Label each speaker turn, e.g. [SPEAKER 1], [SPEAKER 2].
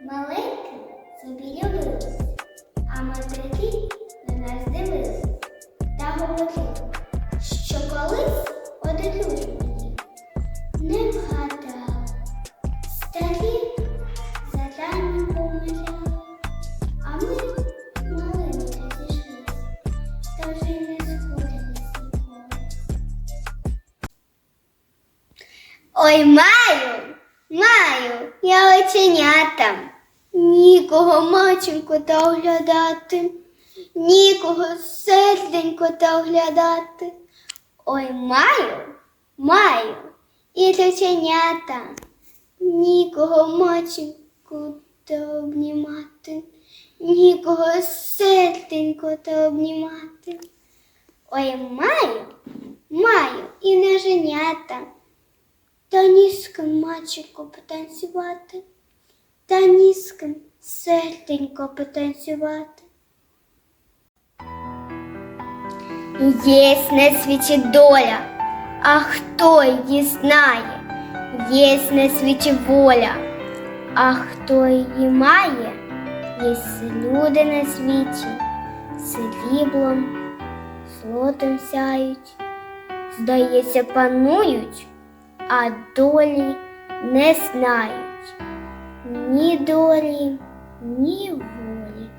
[SPEAKER 1] Маленькі собі любились, а матері на нас дивились та говорили, що колись одружені не вгадали. Старі зарані помиляли, а ми малими розійшлись, та вже не сходились ніколи. Ой, маю, маю, я оченята. Нікого маченько та оглядати, нікого серденько та оглядати. Ой, маю, маю, і оченята. Нікого маченько та обнімати, нікого серденько та обнімати. Ой, маю, маю і неженята. Та ні з маченько потанцювати, та ні з потанцювати. Єсть на світі доля, а хто її знає? Єсть на світі воля, а хто її має? Єсть люди на світі, сріблом, злотом сяють, здається, панують а долі не знають ні долі, ні волі.